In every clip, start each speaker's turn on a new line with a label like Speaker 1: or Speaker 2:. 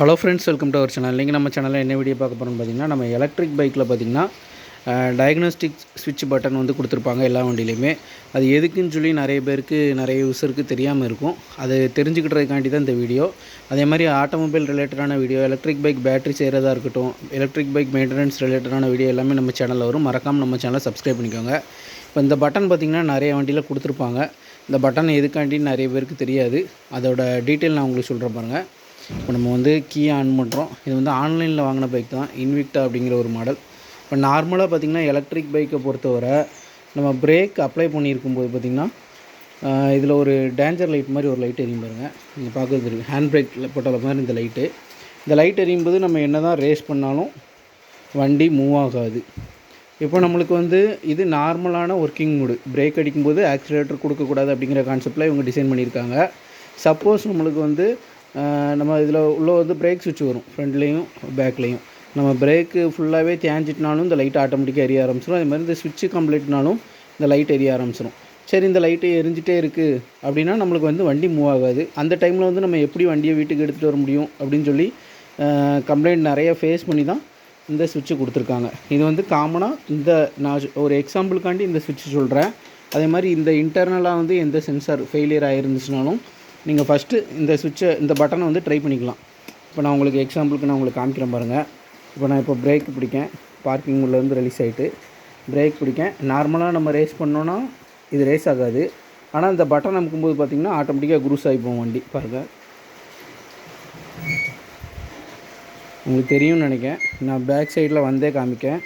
Speaker 1: Hello friends welcome to our channel நீங்கள் நம்ம சேனலில் என்ன வீடியோ பார்க்க போகிறோம்னு பார்த்தீங்கன்னா நம்ம எலக்ட்ரிக் பைக்கில் பார்த்தீங்கன்னா டயக்னோஸ்டிக் ஸ்விட்ச் பட்டன் வந்து கொடுத்துருப்பாங்க எல்லா வண்டியிலையுமே. அது எதுக்குன்னு சொல்லி நிறைய பேருக்கு நிறைய யூஸருக்கு தெரியாமல் இருக்கும். அது தெரிஞ்சுக்கிட்டதுக்காண்டி தான் இந்த வீடியோ அதே மாதிரி ஆட்டோமொபைல் ரிலேட்டடான வீடியோ எலக்ட்ரிக் பைக் பேட்டரி செய்கிறதா இருக்கட்டும் எலக்ட்ரிக் பைக் மெயின்டெனன்ஸ் ரிலேட்டடான வீடியோ எல்லாமே நம்ம சேனலில் வரும். மறக்காமல் நம்ம சேனலை சப்ஸ்கிரைப் பண்ணிக்கோங்க. இப்போ இந்த பட்டன் பார்த்திங்கன்னா நிறைய வண்டியில் கொடுத்துருப்பாங்க. இந்த பட்டன் எதுக்காண்டின்னு நிறைய பேருக்கு தெரியாது. அதோட டீட்டெயில் நான் உங்களுக்கு சொல்கிறேன் பாருங்கள் இப்போ நம்ம வந்து கீ ஆன் பண்ணுறோம் இது வந்து ஆன்லைனில் வாங்கின பைக் தான். இன்விக்டா அப்படிங்கிற ஒரு மாடல் இப்போ நார்மலாக பார்த்திங்கன்னா எலக்ட்ரிக் பைக்கை பொறுத்தவரை நம்ம பிரேக் அப்ளை பண்ணியிருக்கும்போது பார்த்திங்கன்னா இதில் ஒரு டேஞ்சர் லைட் மாதிரி ஒரு லைட் எரியும் பாருங்கள் நீங்கள் பார்க்குறது தெரியும். ஹேண்ட் பிரேக் போட்டால மாதிரி இந்த லைட்டு இந்த லைட் எரியும் போது நம்ம என்ன தான் ரேஸ் பண்ணாலும் வண்டி மூவ் ஆகாது. இப்போ நம்மளுக்கு வந்து இது நார்மலான ஒர்க்கிங் மூடு பிரேக் அடிக்கும்போது ஆக்சிலேட்டர் கொடுக்கக்கூடாது அப்படிங்கிற கான்செப்டில் இவங்க டிசைன் பண்ணியிருக்காங்க. சப்போஸ் நம்மளுக்கு வந்து நம்ம இதில் உள்ள வந்து பிரேக் சுவிட்ச் வரும். ஃப்ரண்ட்லேயும் பேக்லேயும் நம்ம பிரேக்கு ஃபுல்லாகவே தேஞ்சிட்டினாலும் இந்த லைட் ஆட்டோமேட்டிக்காக எரிய ஆரம்பிச்சிடும் அதே மாதிரி இந்த சுவிட்சு கம்ப்ளீட்னாலும் இந்த லைட் எரிய ஆரம்பிச்சிடும் சரி இந்த லைட்டு எரிஞ்சிட்டே இருக்குது அப்படின்னா நம்மளுக்கு வந்து வண்டி மூவ் ஆகாது. அந்த டைமில் வந்து நம்ம எப்படி வண்டியை வீட்டுக்கு எடுத்துகிட்டு வர முடியும் அப்படின்னு சொல்லி கம்ப்ளைண்ட் நிறைய ஃபேஸ் பண்ணி தான் இந்த சுவிட்சு கொடுத்துருக்காங்க. இது வந்து காமனாக இந்த நான் ஒரு எக்ஸாம்பிளுக்காண்டி இந்த சுவிட்சு சொல்கிறேன் அதே மாதிரி இந்த இன்டர்னலாக வந்து எந்த சென்சார் ஃபெயிலியர் ஆகிருந்துச்சுனாலும் நீங்கள் ஃபஸ்ட்டு இந்த சுவிட்சை இந்த பட்டனை வந்து ட்ரை பண்ணிக்கலாம். இப்போ நான் உங்களுக்கு எக்ஸாம்பிளுக்கு நான் உங்களுக்கு காமிக்கிறேன் பாருங்கள் இப்போ நான் இப்போ பிரேக் பிடிக்கேன். பார்க்கிங் இருந்து ரிலீஸ் ஆகிட்டு பிரேக் பிடிக்கேன். நார்மலாக நம்ம ரேஸ் பண்ணோன்னா இது ரேஸ் ஆகாது. ஆனால் இந்த பட்டன் அமுக்கும்போது பார்த்தீங்கன்னா ஆட்டோமேட்டிக்காக குரூஸ் ஆகி போகும் வண்டி பாருங்கள் உங்களுக்கு தெரியும்னு நினைக்கிறேன். நான் பேக் சைடில் வந்தே காமிக்கேன்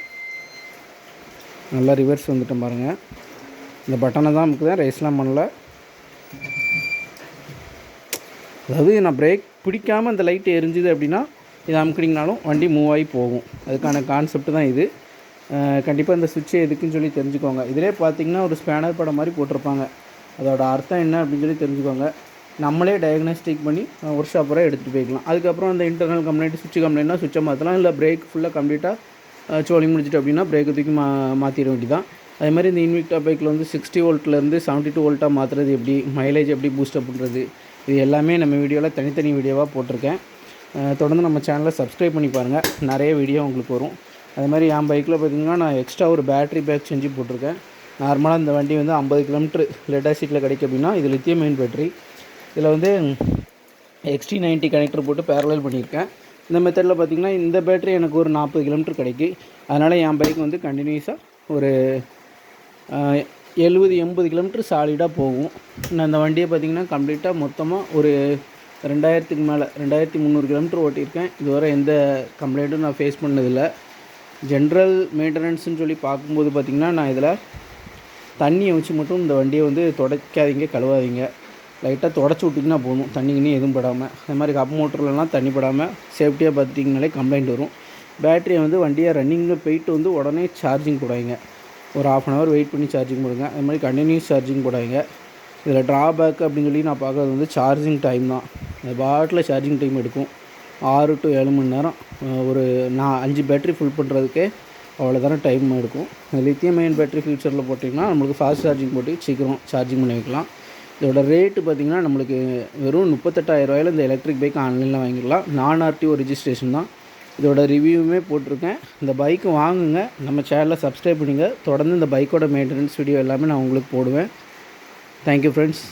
Speaker 1: நல்லா ரிவர்ஸ் வந்துட்டேன் பாருங்கள் இந்த பட்டனை தான் அமுக்குதேன் ரேஸ்லாம் பண்ணல. அதாவது நான் பிரேக் பிடிக்காமல் அந்த லைட் எரிஞ்சுது அப்படின்னா இதை அமுக்கினீங்கனாலும் வண்டி மூவ் ஆகி போகும். அதுக்கான கான்செப்ட் தான் இது. கண்டிப்பாக இந்த சுவிட்சை எதுக்குன்னு சொல்லி தெரிஞ்சுக்கோங்க. இதிலே பார்த்தீங்கன்னா ஒரு ஸ்பேனர் படம் மாதிரி போட்டிருப்பாங்க. அதோட அர்த்தம் என்ன அப்படின்னு சொல்லி தெரிஞ்சுக்கோங்க. நம்மளே டயக்னாஸ்டிக் பண்ணி ஒர்க் ஷாப் வரை எடுத்துகிட்டு போய்க்கலாம். அதுக்கப்புறம் அந்த இன்டர்னல் கம்ப்ளைண்ட் சுவிட்ச் கம்ப்ளைண்ட்னா சுவிட்சை மாற்றலாம் இல்லை பிரேக் ஃபுல்லாக கம்ப்ளீட்டாக சோலி முடிச்சிட்டு அப்படின்னா பிரேக்கை தூக்கி மா மாற்றிட வேண்டியதான் அதே மாதிரி இந்த இன்விக்டா பைக்கில் வந்து சிக்ஸ்டி வோல்ட்லேருந்து செவன்ட்டி டூ வோல்ட்டாக மாற்றுறது எப்படி? மைலேஜ் எப்படி பூஸ்டப் பண்ணுறது இது எல்லாமே நம்ம வீடியோவில் தனித்தனி வீடியோவாக போட்டிருக்கேன். தொடர்ந்து நம்ம சேனலை சப்ஸ்கிரைப் பண்ணி பாருங்கள் நிறைய வீடியோ உங்களுக்கு வரும். அதே மாதிரி என் பைக்கில் பார்த்தீங்கன்னா நான் எக்ஸ்ட்ரா ஒரு பேட்ரி பேக் செஞ்சு போட்டிருக்கேன். நார்மலாக இந்த வண்டி வந்து ஐம்பது கிலோமீட்ரு லெட் ஆசிட்டில் கிடைக்கும் அப்படின்னா இது லித்தியம் மெயின் பேட்டரி இதில் வந்து எக்ஸ்டி நைன்ட்டி கனெக்டர் போட்டு பேரலல் பண்ணியிருக்கேன். இந்த மெத்தடில் பார்த்திங்கன்னா இந்த பேட்ரி எனக்கு ஒரு நாற்பது கிலோமீட்டர் கிடைக்கு. அதனால் என் பைக் வந்து கண்டினியூஸாக ஒரு எழுபது எண்பது கிலோமீட்டர் சாலிடாக போகும். நான் அந்த வண்டியை பார்த்தீங்கன்னா கம்ப்ளீட்டாக மொத்தமாக ஒரு ரெண்டாயிரத்துக்கு மேலே ரெண்டாயிரத்தி முந்நூறு கிலோமீட்டர் ஓட்டியிருக்கேன். இதுவரை எந்த கம்ப்ளைண்ட்டும் நான் ஃபேஸ் பண்ணதில்லை. ஜென்ரல் மெயின்டெனன்ஸ்னு சொல்லி பார்க்கும்போது பார்த்திங்கன்னா நான் இதில் தண்ணியை வச்சு மட்டும் இந்த வண்டியை வந்து துடைக்காதீங்க கழுவாதீங்க. லைட்டாக தொடச்சி விட்டிங்கன்னா போதும். தண்ணி கிண்ணி எதுவும் படாமல் அதே மாதிரி கப் மோட்டர்லலாம் தண்ணி படாமல் சேஃப்டியாக பார்த்திங்கனாலே கம்ப்ளைண்ட் வரும். பேட்டரியை வந்து வண்டியை ரன்னிங்கில் போயிட்டு வந்து உடனே சார்ஜிங் போடாதீங்க. ஒரு ஆஃப் அன் ஹவர் வெயிட் பண்ணி சார்ஜிங் போடுங்க. அதே மாதிரி கண்டினியூஸ் சார்ஜிங் போடாதீங்க. இதில் ட்ராபேக் அப்படின்னு சொல்லி நான் பார்க்கறது வந்து சார்ஜிங் டைம் தான். இந்த பாட்டில் சார்ஜிங் டைம் எடுக்கும். ஆறு டு ஏழு மணி நேரம். ஒரு நான் அஞ்சு பேட்டரி ஃபுல் பண்ணுறதுக்கே அவ்வளோ தரம் டைம் எடுக்கும் லித்தியம் அயன் பேட்டரி ஃபியூச்சரில் போட்டிங்கன்னா நம்மளுக்கு ஃபாஸ்ட் சார்ஜிங் போட்டு சீக்கிரம் சார்ஜிங் பண்ணி வைக்கலாம். இதோட ரேட்டு பார்த்திங்கன்னா நம்மளுக்கு வெறும் முப்பத்தெட்டாயிரம் ரூபாயில இந்த எலக்ட்ரிக் பைக் ஆன்லைனில் வாங்கிடலாம். நான் ஆர்டிஓ ரிஜிஸ்ட்ரேஷன் தான். இதோட ரிவ்யூவுமே போட்டிருக்கேன். இந்த பைக்கு வாங்குங்க. நம்ம சேனலை சப்ஸ்கிரைப் பண்ணுங்கள் தொடர்ந்து இந்த பைக்கோட மெயின்டெனன்ஸ் வீடியோ எல்லாமே நான் உங்களுக்கு போடுவேன். Thank you friends